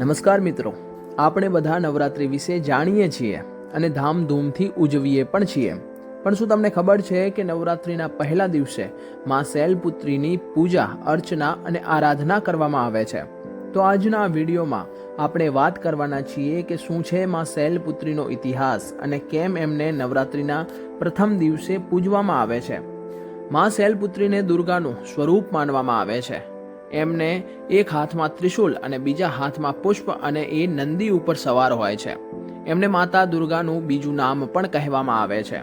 નમસ્કાર મિત્રો. આપણે બધા નવરાત્રિ વિશે જાણીએ છીએ અને ધામધૂમથી ઉજવીએ પણ છીએ. પણ શું તમને ખબર છે કે નવરાત્રિના પહેલા દિવસે માં શૈલપુત્રીની પૂજા, અર્ચના અને આરાધના કરવામાં આવે છે? તો આજના વિડીયોમાં આપણે વાત કરવાના છીએ કે શું છે માં શૈલપુત્રીનો ઇતિહાસ અને કેમ એમને નવરાત્રિના પ્રથમ દિવસે પૂજવામાં આવે છે. માં શૈલપુત્રીને દુર્ગાનું સ્વરૂપ માનવામાં આવે છે. એમને એક હાથમાં ત્રિશૂલ અને બીજા હાથમાં પુષ્પ અને એ નંદી ઉપર સવાર હોય છે. એમને માતા દુર્ગાનું બીજું નામ પણ કહેવામાં આવે છે.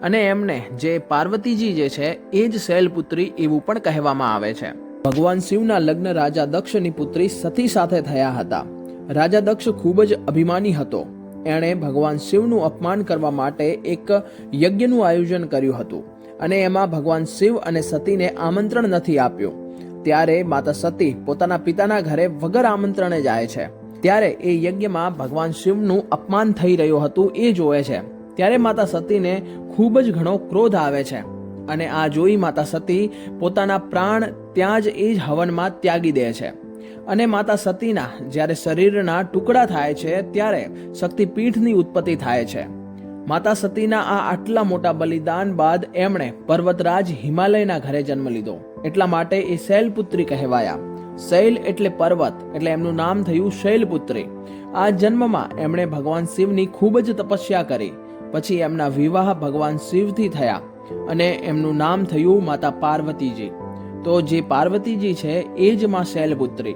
અને એમને જે પાર્વતીજી જે છે, એ જ શૈલપુત્રી એવું પણ કહેવામાં આવે છે. ભગવાન શિવના લગ્ન રાજા દક્ષની પુત્રી સતી સાથે થયા હતા. રાજા દક્ષ ખૂબ જ અભિમાની હતો. એણે ભગવાન શિવનું અપમાન કરવા માટે એક યજ્ઞનું આયોજન કર્યું હતું. અને એમાં ભગવાન શિવ અને સતીને આમંત્રણ નથી આપ્યું. ત્યારે માતા સતી પોતાના પિતાના ઘરે વગર આમંત્રણે જાય છે. ત્યારે એ યજ્ઞમાં ભગવાન શિવનું અપમાન થઈ રહ્યું હતું એ જોવે છે. ત્યારે માતા સતીને ખૂબ જ ઘણો ક્રોધ આવે છે. અને આ જોઈ માતા સતી પોતાના પ્રાણ ત્યાં જ એ જ હવનમાં ત્યાગી દે છે. અને માતા સતીના જ્યારે શરીરના ટુકડા થાય છે, ત્યારે શક્તિપીઠની ઉત્પત્તિ થાય છે. માતા સતીના આ આટલા મોટા બલિદાન બાદ એમણે પર્વતરાજ હિમાલયના ઘરે જન્મ લીધો. એટલા માટે એ શૈલપુત્રી કહેવાયા. શૈલ એટલે પર્વત, એટલે એમનું નામ થયું શૈલપુત્રી. આ જન્મમાં એમણે ભગવાન શિવની ખૂબ જ તપસ્યા કરી. પછી એમના વિવાહ ભગવાન શિવથી થયા અને એમનું નામ થયું માતા પાર્વતીજી. તો જે પાર્વતીજી છે, એ જ માં શૈલપુત્રી.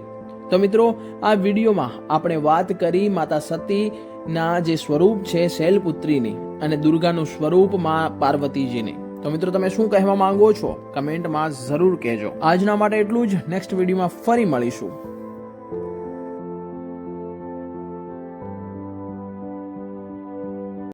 તો મિત્રો, આ વિડીયોમાં આપણે વાત કરી માતા સતીના જે સ્વરૂપ છે શૈલપુત્રીની અને દુર્ગાનું સ્વરૂપમાં પાર્વતીજીની. તો મિત્રો, તમે શું કહેવા માંગો છો? કમેન્ટમાં જરૂર કહેજો. આજના માટે એટલું જ. નેક્સ્ટ વિડીયોમાં ફરી મળીશું.